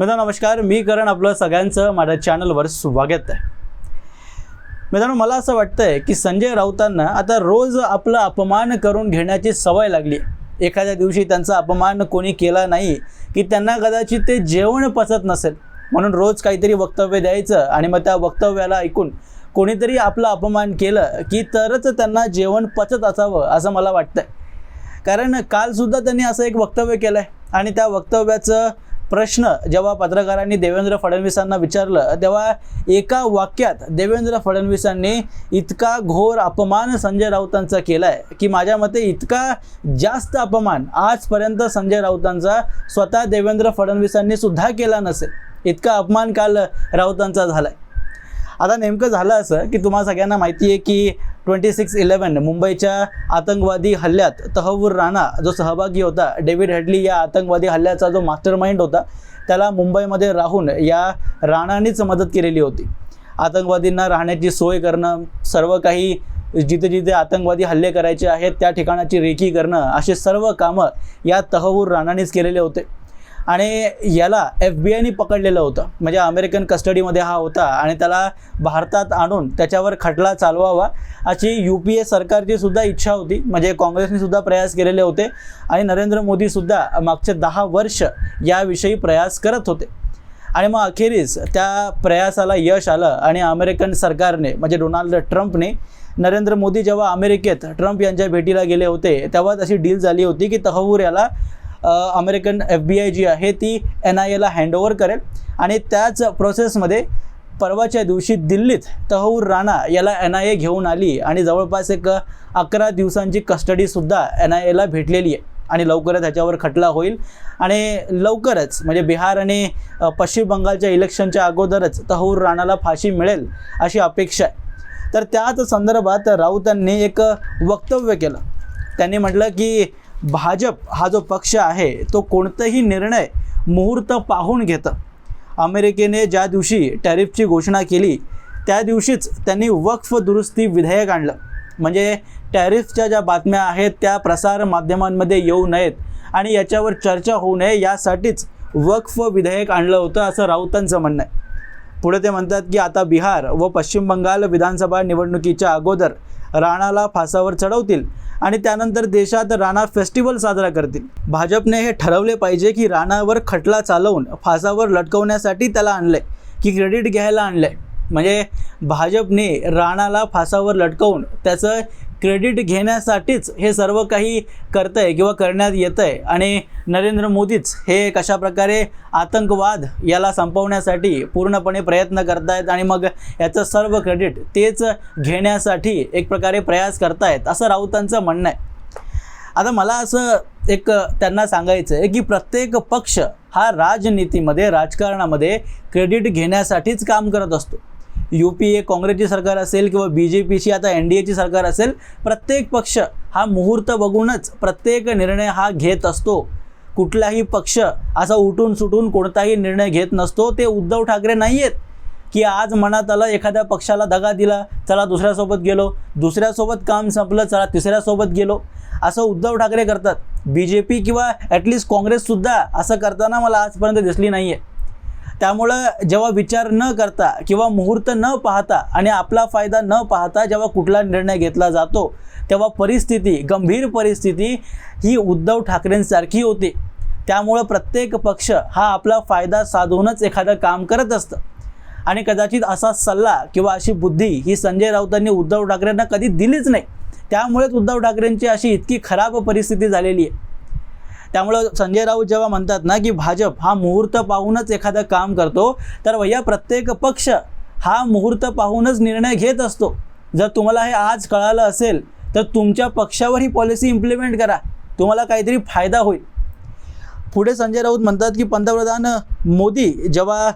मित्रांनो नमस्कार. मी करण आपलं सगळ्यांचं माझ्या चॅनलवर स्वागत आहे. मित्रांनो मला असं वाटतंय की संजय राऊतांना आता रोज आपला अपमान करून घेण्याची सवय लागली. एखाद्या दिवशी त्यांचा अपमान कोणी केला नाही की त्यांना कदाचित ते जेवण पचत नसेल. म्हणून रोज काहीतरी वक्तव्य द्यायचं आणि मग त्या वक्तव्याला ऐकून कोणीतरी आपला अपमान केलं की तरच त्यांना जेवण पचत असावं असं मला वाटतंय. कारण कालसुद्धा त्यांनी असं एक वक्तव्य केलं आहे आणि त्या वक्तव्याचं प्रश्न जेव्हा पत्रकारांनी देवेंद्र फडणवीसांना विचारलं तेव्हा एका वाक्यात देवेंद्र फडणवीसांनी इतका घोर अपमान संजय राऊतांचा केला आहे की माझ्या मते इतका जास्त अपमान आजपर्यंत संजय राऊतांचा स्वतः देवेंद्र फडणवीसांनी सुद्धा केला नसेल. इतका अपमान काल राऊतांचा झाला आहे आता नेमकं झालं असं की तुम्हाला सगळ्यांना माहिती आहे की ट्वेंटी सिक्स इलेवन मुंबईच्या आतंकवादी हल्ल्यात तहवूर राणा जो सहभागी होता डेव्हिड हेडली या आतंकवादी हल्ल्याचा जो मास्टर माइंड होता त्याला मुंबईमध्ये राहून या राणानेच मदत केलेली होती. आतंकवादींना राहण्याची सोय करणं सर्व काही जिथे जिथे आतंकवादी हल्ले करायचे आहेत त्या ठिकाणाची रेखी करणं असे सर्व कामं या तहवूर राणानेच केलेले होते. आणि याला एफ बी आयनी पकडलेलं होतं. म्हणजे अमेरिकन कस्टडीमध्ये हा होता आणि त्याला भारतात आणून त्याच्यावर खटला चालवावा अशी यू पी ए सरकारची सुद्धा इच्छा होती. म्हणजे काँग्रेसने सुद्धा प्रयास केलेले होते आणि नरेंद्र मोदीसुद्धा मागचे दहा वर्ष याविषयी प्रयास करत होते. आणि मग अखेरीस त्या प्रयासाला यश आलं आणि अमेरिकन सरकारने म्हणजे डोनाल्ड ट्रम्पने नरेंद्र मोदी जेव्हा अमेरिकेत ट्रम्प यांच्या भेटीला गेले होते तेव्हा अशी डील झाली होती की तहवूर याला अमेरिकन एफ बी आय जी आहे ती एन आय एला हँडओव्हर करेल. आणि त्याच प्रोसेसमध्ये परवाच्या दिवशी दिल्लीत तहूर राणा याला एन आय ए घेऊन आली आणि जवळपास एक अकरा दिवसांची कस्टडीसुद्धा एन आय एला भेटलेली आहे. आणि लवकरच ह्याच्यावर खटला होईल. आणि लवकरच म्हणजे बिहार आणि पश्चिम बंगालच्या इलेक्शनच्या अगोदरच तहूर राणाला फाशी मिळेल अशी अपेक्षा आहे. तर त्याच संदर्भात राऊतांनी एक वक्तव्य केलं. त्यांनी म्हटलं की भाजप हा जो पक्ष आहे तो कोणताही निर्णय मुहूर्त पाहून घेतं. अमेरिकेने ज्या दिवशी टॅरिफची घोषणा केली त्या दिवशीच त्यांनी वक्फ दुरुस्ती विधेयक आणलं. म्हणजे टॅरिफच्या ज्या बातम्या आहेत त्या प्रसार माध्यमांमध्ये येऊ नयेत आणि याच्यावर चर्चा होऊ नये यासाठीच वक्फ विधेयक आणलं होतं असं राऊतांचं म्हणणं आहे. पुढे ते म्हणतात की आता बिहार व पश्चिम बंगाल विधानसभा निवडणुकीच्या अगोदर राणाला फासावर चढवतील आणि त्यानंतर देशात राणा फेस्टिवल साजरा करतील. भाजपने हे ठरवले पाहिजे की राणावर खटला चालवून फासावर लटकवण्यासाठी त्याला आणलंय की क्रेडिट घ्यायला आणलंय. म्हणजे भाजपने राणाला फासावर लटकवून त्याचं क्रेडिट घेण्यासाठीच हे सर्व काही करतं आहे किंवा करण्यात येतं आहे आणि नरेंद्र मोदीच हे कशा प्रकारे आतंकवाद याला संपवण्यासाठी पूर्णपणे प्रयत्न करतायत आणि मग याचं सर्व क्रेडिट तेच घेण्यासाठी एक प्रकारे प्रयास करतायत असं राऊतांचं म्हणणं आहे. आता मला असं एक त्यांना सांगायचं आहे की प्रत्येक पक्ष हा राजनीतीमध्ये राजकारणामध्ये क्रेडिट घेण्यासाठीच काम करत असतो. यू पी ए काँग्रेसची सरकार असेल किंवा बी जे पीची आता एन डी एची सरकार असेल प्रत्येक पक्ष हा मुहूर्त बघूनच प्रत्येक निर्णय हा घेत असतो. कुठलाही पक्ष असा उठून सुटून कोणताही निर्णय घेत नसतो. ते उद्धव ठाकरे नाही आहेत की आज मनात आलं एखाद्या पक्षाला दगा दिला चला दुसऱ्यासोबत गेलो. दुसऱ्यासोबत काम संपलं चला तिसऱ्यासोबत गेलो. असं उद्धव ठाकरे करतात. बी जे पी किंवा ॲटलिस्ट काँग्रेससुद्धा असं करताना मला आजपर्यंत दिसली नाही आहे त्यामुळं जेव्हा विचार न करता किंवा मुहूर्त न पाहता आणि आपला फायदा न पाहता जेव्हा कुठला निर्णय घेतला जातो तेव्हा परिस्थिती गंभीर परिस्थिती ही उद्धव ठाकरेंसारखी होते. त्यामुळं प्रत्येक पक्ष हा आपला फायदा साधूनच एखादं काम करत असतं. आणि कदाचित असा सल्ला किंवा अशी बुद्धी ही संजय राऊतांनी उद्धव ठाकरेंना कधी दिलीच नाही. त्यामुळेच उद्धव ठाकरेंची अशी इतकी खराब परिस्थिती झालेली आहे. त्यामुळं संजय राऊत जेव्हा म्हणतात ना की भाजप हा मुहूर्त पाहूनच एखादं काम करतो तर भैया प्रत्येक पक्ष हा मुहूर्त पाहूनच निर्णय घेत असतो. जर तुम्हाला हे आज कळालं असेल तर तुमच्या पक्षावर ही पॉलिसी इम्प्लिमेंट करा. तुम्हाला काहीतरी फायदा होईल. पुढे संजय राऊत म्हणतात की पंतप्रधान मोदी जेव्हा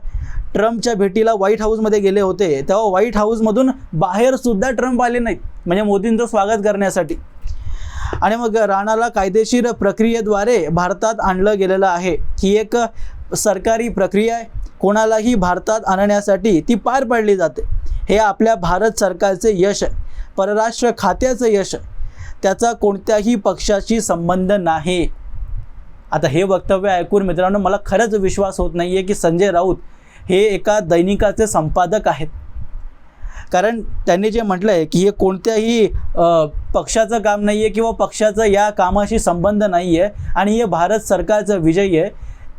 ट्रम्पच्या भेटीला व्हाईट हाऊसमध्ये गेले होते तेव्हा व्हाईट हाऊसमधून बाहेरसुद्धा ट्रम्प आले नाहीत. म्हणजे मोदींचं स्वागत करण्यासाठी. आणि मग राणाला कायदेशीर प्रक्रियेद्वारे भारतात आणलं गेलेलं आहे. ही एक सरकारी प्रक्रिया आहे. कोणालाही भारतात आणण्यासाठी ती पार पाडली जाते. हे आपल्या भारत सरकारचे यश आहे. परराष्ट्र खात्याचं यश आहे. त्याचा कोणत्याही पक्षाशी संबंध नाही. आता हे वक्तव्य ऐकून मित्रांनो मला खरंच विश्वास होत नाही आहे की संजय राऊत हे एका दैनिकाचे संपादक आहेत. कारण त्यांनी जे म्हटलं आहे की हे कोणत्याही पक्षाचं काम नाही आहे किंवा पक्षाचं या कामाशी संबंध नाही आहे आणि हे भारत सरकारचं विजय आहे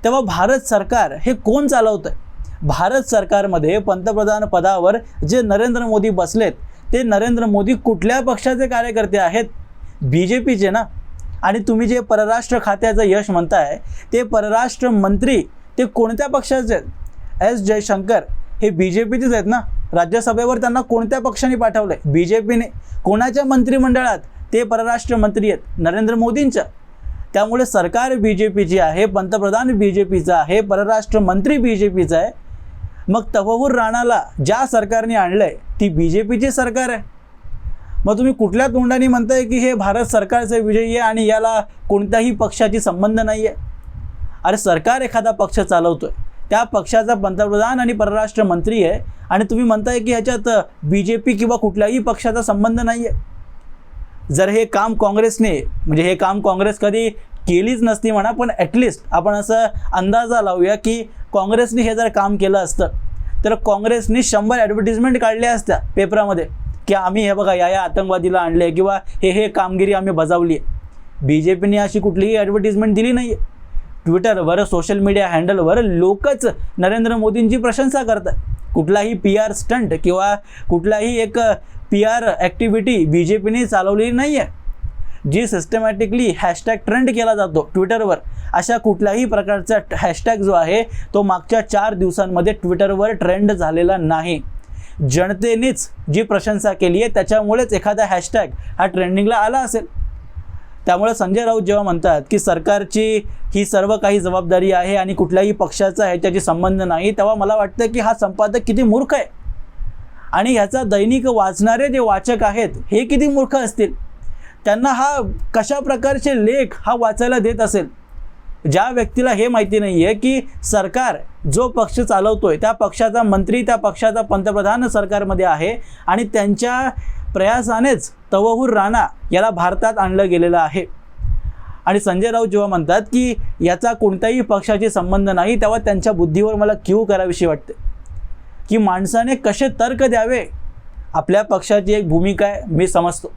तेव्हा भारत सरकार हे कोण चालवतं आहे भारत सरकारमध्ये पंतप्रधान पदावर जे नरेंद्र मोदी बसलेत ते नरेंद्र मोदी कुठल्या पक्षाचे कार्यकर्ते आहेत? बी जे पीचे ना? आणि तुम्ही जे परराष्ट्र खात्याचं यश म्हणताय ते परराष्ट्र मंत्री ते कोणत्या पक्षाचे आहेत? एस जयशंकर हे बी जे पीचेच आहेत ना? राज्यसभेवर त्यांना कोणत्या पक्षाने पाठवलं आहे बी जे पीने कोणाच्या मंत्रिमंडळात ते परराष्ट्र मंत्री आहेत? नरेंद्र मोदींच्या. त्यामुळे सरकार बी जे पीची आहे पंतप्रधान बी जे पीचा आहे परराष्ट्र मंत्री बी जे पीचा आहे. मग तहवूर राणाला ज्या सरकारने आणलं आहे ती बी जे पीची सरकार आहे. मग तुम्ही कुठल्या तोंडाने म्हणताय की हे भारत सरकारचे विजयी आहे आणि याला कोणत्याही पक्षाची संबंध नाही आहे अरे सरकार एखादा पक्ष चालवतो आहे त्या पक्षाचा पंतप्रधान आणि परराष्ट्र मंत्री आहे. आणि तुम्ही म्हणताय की ह्याच्यात बी जे पी किंवा कुठल्याही पक्षाचा संबंध नाही आहे जर हे काम काँग्रेसने म्हणजे हे काम काँग्रेस कधी केलीच नसती म्हणा पण ॲटलिस्ट आपण असं अंदाजा लावूया की काँग्रेसने हे जर काम केलं असतं तर काँग्रेसने शंभर ॲडव्हर्टिजमेंट काढल्या असत्या पेपरामध्ये की आम्ही हे बघा या या आतंकवादीला आणले किंवा हे हे कामगिरी आम्ही बजावली आहे बी जे पीने अशी कुठलीही ॲडव्हर्टिजमेंट दिली नाही आहे ट्विटरवर सोशल मीडिया हँडलवर लोकच नरेंद्र मोदींची प्रशंसा करतात. कुठलाही पी आर स्टंट किंवा कुठलाही एक P R activity B J पीने चालवलेली नाही आहे जी सिस्टमॅटिकली हॅशटॅग ट्रेंड केला जातो ट्विटरवर अशा कुठल्याही प्रकारचा हॅशटॅग जो आहे तो मागच्या चार दिवसांमध्ये ट्विटरवर ट्रेंड झालेला नाही. जनतेनेच जी प्रशंसा केली आहे त्याच्यामुळेच एखादा हॅशटॅग हा ट्रेंडिंगला आला असेल. त्यामुळे संजय राऊत जेव्हा म्हणतात की सरकारची ही सर्व काही जबाबदारी आहे आणि कुठल्याही पक्षाचा ह्याच्याशी संबंध नाही तेव्हा मला वाटतं की हा संपादक किती मूर्ख आहे. आणि ह्याचा दैनिक वाचणारे जे वाचक आहेत हे किती मूर्ख असतील? त्यांना हा कशा प्रकारचे लेख हा वाचायला देत असेल? ज्या व्यक्तीला हे माहिती नाही आहे की सरकार जो पक्ष चालवतोय त्या पक्षाचा मंत्री त्या पक्षाचा पंतप्रधान सरकारमध्ये आहे आणि त्यांच्या प्रयासानेच तवहूर राणा याला भारतात आणलं गेलेलं आहे. आणि संजय राऊत जेव्हा म्हणतात की याचा कोणत्याही पक्षाशी संबंध नाही तेव्हा त्यांच्या बुद्धीवर मला क्यू करावीशी वाटते. की माणसाने कसे तर्क द्यावे? आपल्या पक्षाची एक भूमिका आहे मी समजतो.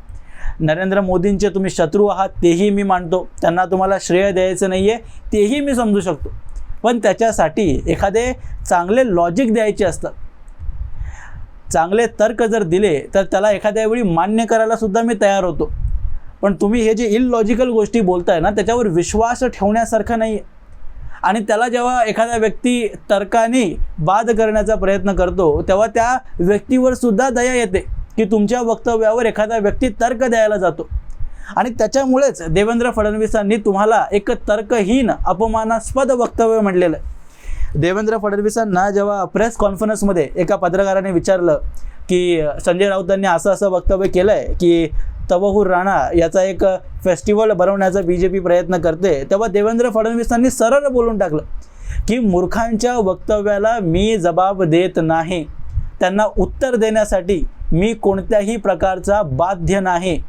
नरेंद्र मोदींचे तुम्ही शत्रू आहात तेही मी मानतो. त्यांना तुम्हाला श्रेय द्यायचं नाही आहे तेही मी समजू शकतो. पण त्याच्यासाठी एखादे चांगले लॉजिक द्यायचे असतात. चांगले तर्क जर दिले तर त्याला एखाद्या वेळी मान्य करायला सुद्धा मी तयार होतो. पण तुम्ही हे जे इलॉजिकल गोष्टी बोलताय ना त्याच्यावर विश्वास ठेवण्यासारखं नाही आहे आणि त्याला जेव्हा एखादा व्यक्ती तर्काने बाद करण्याचा प्रयत्न करतो तेव्हा त्या व्यक्तीवर सुद्धा दया येते की तुमच्या वक्तव्यावर एखादा व्यक्ती तर्क द्यायला जातो. आणि त्याच्यामुळेच देवेंद्र फडणवीसांनी तुम्हाला एक तर्कहीन अपमानास्पद वक्तव्य म्हटलेलं आहे. देवेंद्र फडणवीसांना जेव्हा प्रेस कॉन्फरन्समध्ये एका पत्रकाराने विचारलं की संजय राऊतांनी असं असं वक्तव्य केलं आहे की तवहूर राणा याचा एक फेस्टिवल बनवण्याचा बी जे पी प्रयत्न करते तेव्हा देवेंद्र फडणवीसांनी सरळ बोलून टाकलं की मूर्खांच्या वक्तव्याला मी जबाब देत नाही. त्यांना उत्तर देण्यासाठी मी कोणत्याही प्रकारचा बाध्य नाही.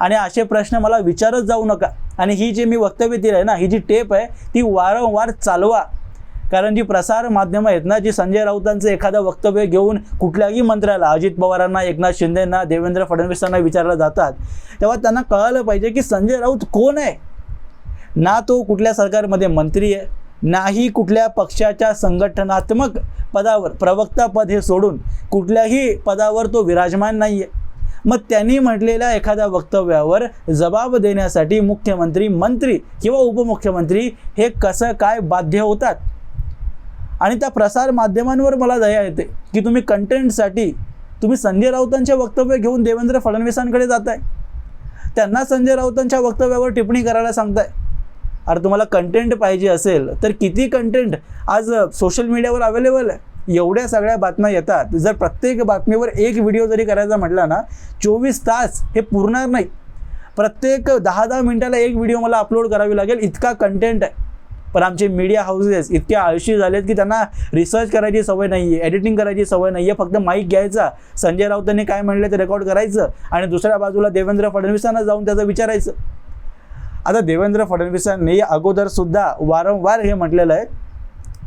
आणि असे प्रश्न मला विचारत जाऊ नका. आणि ही जी मी वक्तव्य दिलं आहे ना ही जी टेप आहे ती वारंवार चालवा. कारण जी प्रसार माध्यमं आहेत ना जी संजय राऊतांचं एखादं वक्तव्य घेऊन कुठल्याही मंत्र्याला अजित पवारांना एकनाथ शिंदेंना देवेंद्र फडणवीसांना विचारलं जातात तेव्हा त्यांना कळालं पाहिजे की संजय राऊत कोण आहे? ना तो कुठल्या सरकारमध्ये मंत्री आहे नाही कुठल्या पक्षाच्या संघटनात्मक पदावर प्रवक्ता पद हे सोडून कुठल्याही पदावर तो विराजमान नाही आहे मग त्यांनी म्हटलेल्या एखाद्या वक्तव्यावर जबाब देण्यासाठी मुख्यमंत्री मंत्री किंवा उपमुख्यमंत्री हे कसं काय बाध्य होतात? आणि त्या प्रसार माध्यमांवर मला दया येते की तुम्ही कंटेंटसाठी तुम्ही संजय राऊतांचे वक्तव्य घेऊन देवेंद्र फडणवीसांकडे जाताय. त्यांना संजय राऊतांच्या वक्तव्यावर टिप्पणी करायला सांगताय. अरे तुम्हाला कंटेंट पाहिजे असेल तर किती कंटेंट आज सोशल मीडियावर अवेलेबल आहे? एवढ्या सगळ्या बातम्या येतात. जर प्रत्येक बातमीवर एक व्हिडिओ जरी करायचा म्हटला ना चोवीस तास हे पुरणार नाही. प्रत्येक दहा दहा मिनिटाला एक व्हिडिओ मला अपलोड करावी लागेल. इतका कंटेंट आहे. पण आमचे मीडिया हाऊसेस इतके आळशी झालेत की त्यांना रिसर्च करायची सवय नाही आहे एडिटिंग करायची सवय नाही आहे फक्त माईक घ्यायचा. संजय राऊतांनी काय म्हणलं ते रेकॉर्ड करायचं आणि दुसऱ्या बाजूला देवेंद्र फडणवीसांना जाऊन त्याचं विचारायचं. आता देवेंद्र फडणवीसांनी अगोदरसुद्धा वारंवार हे म्हटलेलं आहे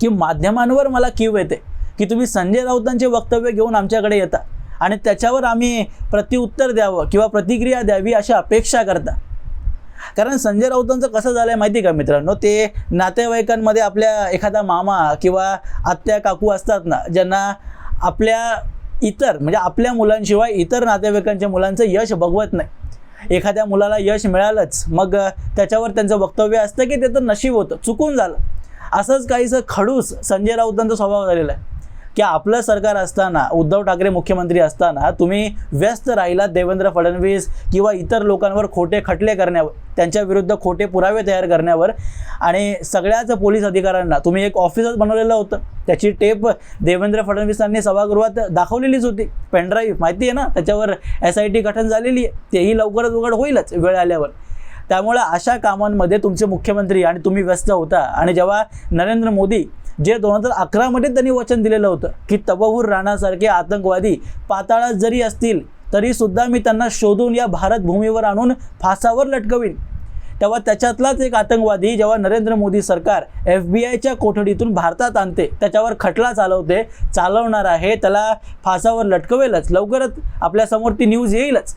की माध्यमांवर मला कीव येते की तुम्ही संजय राऊतांचे वक्तव्य घेऊन आमच्याकडे येता आणि त्याच्यावर आम्ही प्रत्युत्तर द्यावं किंवा प्रतिक्रिया द्यावी अशी अपेक्षा करता. कारण संजय राऊतांचं कसं झालं आहे माहिती का मित्रांनो? ते नातेवाईकांमध्ये आपल्या एखादा मामा किंवा आत्या काकू असतात ना ज्यांना आपल्या इतर म्हणजे आपल्या मुलांशिवाय इतर नातेवाईकांच्या मुलांचं यश बघवत नाही. एखाद्या मुलाला यश मिळालंच मग त्याच्यावर त्यांचं वक्तव्य असतं की ते तर नशीब होतं चुकून झालं. असंच काहीसं खडूस संजय राऊतांचा स्वभाव झालेला आहे. की आपलं सरकार असताना उद्धव ठाकरे मुख्यमंत्री असताना तुम्ही व्यस्त राहिलात देवेंद्र फडणवीस किंवा इतर लोकांवर खोटे खटले करण्यावर त्यांच्या विरुद्ध खोटे पुरावे तयार करण्यावर आणि सगळ्याच पोलीस अधिकाऱ्यांना तुम्ही एक ऑफिसच बनवलेलं होतं. त्याची टेप देवेंद्र फडणवीसांनी सभागृहात दाखवलेलीच होती. पेनड्राईव्ह माहिती आहे ना? त्याच्यावर एस आय टी गठन झालेली आहे. तेही लवकरच उघड होईलच वेळ आल्यावर. त्यामुळे अशा कामांमध्ये तुमचे मुख्यमंत्री आणि तुम्ही व्यस्त होता आणि जेव्हा नरेंद्र मोदी जे दोन हजार अकरामध्ये त्यांनी वचन दिलेलं होतं की तबहूर राणासारखे आतंकवादी पाताळात जरी असतील तरीसुद्धा मी त्यांना शोधून या भारत भूमीवर आणून फासावर लटकवीन. तेव्हा त्याच्यातलाच एक आतंकवादी जेव्हा नरेंद्र मोदी सरकार एफ बी आयच्या कोठडीतून भारतात आणते त्याच्यावर खटला चालवते चालवणार आहे त्याला फासावर लटकवेलच लवकरच आपल्यासमोर ती न्यूज येईलच.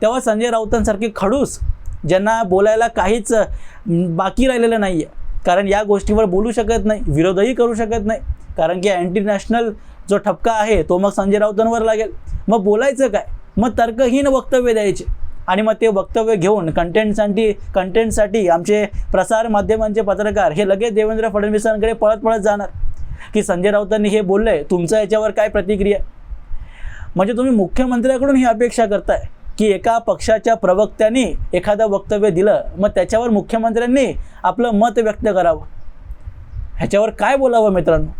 तेव्हा संजय राऊतांसारखे खडूस ज्यांना बोलायला काहीच बाकी राहिलेलं नाही आहे कारण या गोष्टीवर बोलू शकत नाही विरोधही करू शकत नाही. कारण की अँटी नॅशनल जो ठपका आहे तो मग संजय राऊतांवर लागेल. मग बोलायचं काय? मग तर्कहीन वक्तव्य द्यायचे. आणि मग ते वक्तव्य घेऊन कंटेंटसाठी कंटेंटसाठी आमचे प्रसार माध्यमांचे पत्रकार हे लगेच देवेंद्र फडणवीसांकडे पळत पळत जाणार. की संजय राऊतांनी हे बोललं आहे तुमचं याच्यावर काय प्रतिक्रिया म्हणजे तुम्ही मुख्यमंत्र्याकडून ही अपेक्षा करताय. की एका पक्षाच्या प्रवक्त्यांनी एखादं वक्तव्य दिलं मग त्याच्यावर मुख्यमंत्र्यांनी आपलं मत व्यक्त करावं. ह्याच्यावर काय बोलावं मित्रांनो?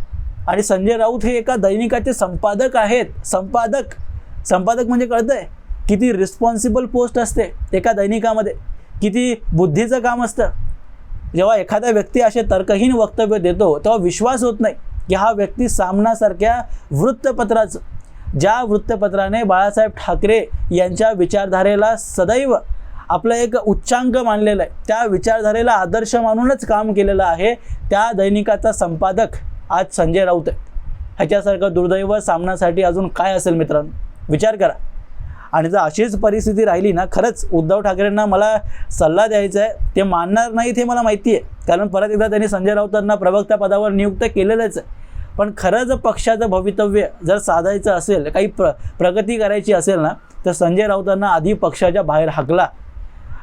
आणि संजय राऊत हे एका दैनिकाचे संपादक आहेत. संपादक. संपादक म्हणजे कळतं आहे किती रिस्पॉन्सिबल पोस्ट असते एका दैनिकामध्ये. किती बुद्धीचं काम असतं. जेव्हा एखादा व्यक्ती असे तर्कहीन वक्तव्य देतो तेव्हा विश्वास होत नाही की हा व्यक्ती सामनासारख्या वृत्तपत्राचं ज्या वृत्तपत्राने बाळासाहेब ठाकरे यांच्या विचारधारेला सदैव आपलं एक उच्चांक मानलेलं आहे त्या विचारधारेला आदर्श मानूनच काम केलेलं आहे त्या दैनिकाचा संपादक आज संजय राऊत आहे ह्याच्यासारखं दुर्दैव सामनासाठी अजून काय असेल मित्रांनो? विचार करा. आणि जर अशीच परिस्थिती राहिली ना खरंच उद्धव ठाकरेंना मला सल्ला द्यायचा आहे ते मानणार नाहीत हे मला माहिती आहे. कारण परत एकदा त्यांनी संजय राऊतांना प्रवक्ता पदावर नियुक्त केलेलंच आहे. पण खरं जर पक्षाचं भवितव्य जर साधायचं असेल काही प्र प्रगती करायची असेल ना तर संजय राऊतांना आधी पक्षाच्या बाहेर हाकला.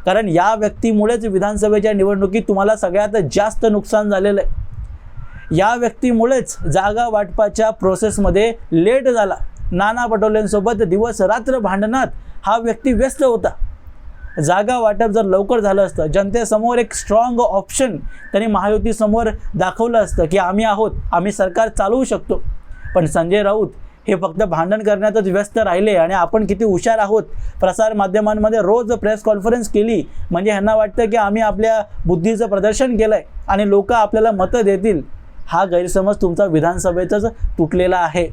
कारण या व्यक्तीमुळेच विधानसभेच्या निवडणुकीत तुम्हाला सगळ्यात जास्त नुकसान झालेलं आहे. या व्यक्तीमुळेच जागा वाटपाच्या प्रोसेसमध्ये लेट झाला. नाना पटोलेंसोबत दिवस रात्र भांडणात हा व्यक्ती व्यस्त होता. जागा वाटप जर लवकर झालं असतं जनतेसमोर एक स्ट्रॉंग ऑप्शन त्यांनी महायुतीसमोर दाखवलं असतं की आम्ही आहोत आम्ही सरकार चालवू शकतो. पण संजय राऊत हे फक्त भांडण करण्यातच व्यस्त राहिले आणि आपण किती हुशार आहोत प्रसार माध्यमांमध्ये रोज प्रेस कॉन्फरन्स केली म्हणजे ह्यांना वाटतं की आम्ही आपल्या बुद्धीचं प्रदर्शन केलं आहे आणि लोक आपल्याला मतं देतील. हा गैरसमज तुमचा विधानसभेतच तुटलेला आहे.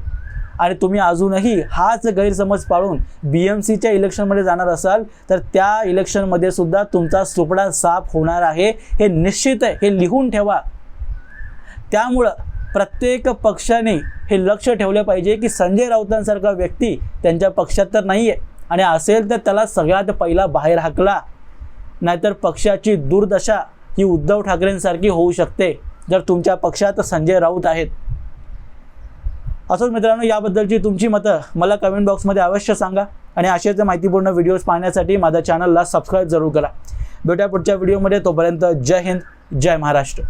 आणि तुम्ही अजूनही हाच गैरसमज पाळून बी एम सीच्या इलेक्शनमध्ये जाणार असाल तर त्या इलेक्शनमध्ये सुद्धा तुमचा सुपडा साफ होणार आहे. हे निश्चित आहे हे लिहून ठेवा. त्यामुळं प्रत्येक पक्षाने हे लक्ष ठेवलं पाहिजे की संजय राऊतांसारखा व्यक्ती त्यांच्या पक्षात तर नाही आहे आणि असेल तर त्याला सगळ्यात पहिला बाहेर हाकला. नाहीतर पक्षाची दुर्दशा ही उद्धव ठाकरेंसारखी होऊ शकते जर तुमच्या पक्षात संजय राऊत आहेत. असंच मित्रांनो याबद्दलची तुमची मतं मला कमेंट बॉक्समध्ये अवश्य सांगा आणि अशाच माहितीपूर्ण व्हिडिओज पाहण्यासाठी माझ्या चॅनलला सबस्क्राईब जरूर करा. भेटा पुढच्या व्हिडिओमध्ये तोपर्यंत जय हिंद जय महाराष्ट्र.